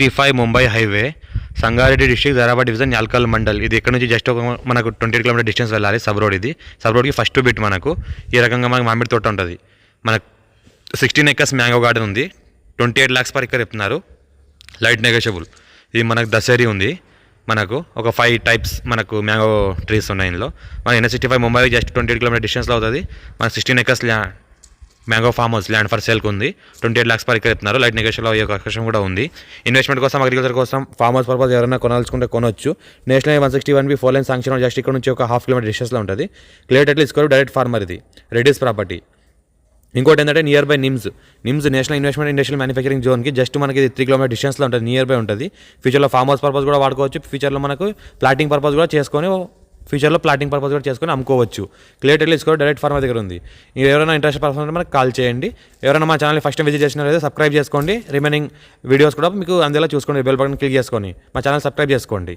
Sixty five Mumbai highway Sangareddy district ధరాబాద్ division Yalkal mandal ఇది ఇక్కడ నుంచి జస్ట్ ఒక మనకు ట్వంటీ కిలోమీటర్ డిస్టెన్స్ వెళ్ళాలి సబ్ రోడ్ ఇది. సబ్ రోడ్కి ఫస్ట్ బిట్ మనకు. ఈ రకంగా మనకు మామిడి తోట ఉంటుంది. మనకు సిక్స్టీన్ ఎకర్స్ మ్యాంగో గార్డెన్ ఉంది. Twenty eight lakhs per acre చెప్తున్నారు. లైట్ నెగోషియబుల్ ఇది మనకు దసరి ఉంది. మనకు ఒక ఫైవ్ టైప్స్ మనకు మ్యాంగో ట్రీస్ ఉన్నాయి ఇందులో. మన N sixty five Mumbai just twenty eight kilometre డిస్టెన్స్లో అవుతుంది. మన sixteen acres ల్యా mango farm house land for సేల్కి ఉంది. Twenty eight lakhs per acre ఇస్తున్నారు లైట్ నెగోషియల్ అయ్యే అవకాశం కూడా ఉంది. ఇన్వెస్ట్మెంట్ కోసం అగ్రికల్చర్ కోసం ఫామ్ హౌస్ పర్పస్ ఎవరైనా కొనాల్సుకుంటే కొనొచ్చు. National one sixty one B four line sanction just ఇక్కడ నుంచి ఒక హాఫ్ కిలోమీటర్ డిస్టెన్స్లో ఉంటుంది. క్లియర్ టైటిల్ ఇసుకోరు డైరెక్ట్ ఫార్మర్ ఇది. రెడీస్ ప్రాపర్టీ ఇంకోటి ఏంటంటే near by NIMS NIMS national investment industrial manufacturing జోన్కి just మనకి త్రీ కిలోమీటర్ డిస్టెన్స్లో ఉంటుంది. నియర్ బై ఉంటుంది ఫ్యూచర్లో ఫార్మ్ హౌస్ పర్పస్ కూడా వాడుకోవచ్చు. ఫ్యూచర్లో మనకు ప్లాటింగ్ పర్పస్ కూడా చేసుకొని ఫ్యూచర్లో ప్లాటింగ్ పర్పస్ కూడా చేసుకొని అమ్ముకోవచ్చు. క్లియర్ టైటిల్ ఇసుకో డైరెక్ట్ ఫార్మర్ దగ్గర ఉంది. మీరు ఎవరైనా ఇంట్రెస్ట్ పర్సన్ ఉంటే మనకు కాల్ చేయండి. ఎవరైనా మా ఛానల్ ఫస్ట్ టైం విజిట్ చేసినారైతే సబ్స్క్రైబ్ చేసుకోండి. రిమైనింగ్ వీడియోస్ కూడా మీకు అందులో చూసుకోండి. బెల్ బటన్ క్లిక్ చేసుకొని మా ఛానల్ సబ్స్క్రైబ్ చేసుకోండి.